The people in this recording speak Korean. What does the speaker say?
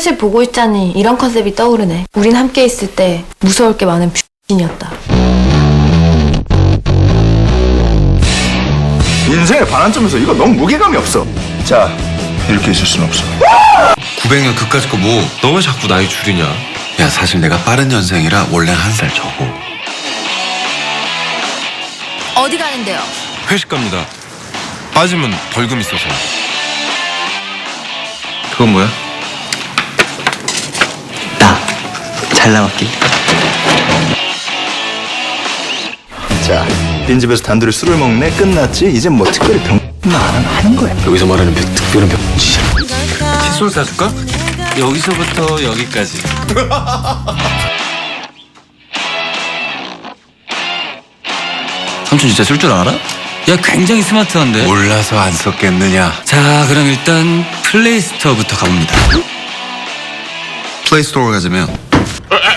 셋을 보고 있자니 이런 컨셉이 떠오르네. 우린 함께 있을 때 무서울 게 많은 뷰신이었다. 인생의 반환점에서 이거 너무 무게감이 없어. 자, 이렇게 있을 순 없어. 900년 그까짓 거 뭐? 너 왜 자꾸 나이 줄이냐? 야 사실 내가 빠른 년생이라 원래 한 살 적어 어디 가는데요? 회식 갑니다. 빠지면 벌금 있어서. 그건 뭐야? 잘 나왔길 자, 빈집에서 단둘이 술을 먹네 끝났지. 이젠 뭐 특별히 병만 안 하는 거야. 여기서 말하는 별- 특별한 병치지. 칫솔 사줄까? 여기서부터 여기까지. 삼촌 진짜 쓸 줄 알아? 야 굉장히 스마트한데 몰라서 안 썼겠느냐 자 그럼 일단 플레이스토어부터 가봅니다 플레이스토어 가자면 Oh!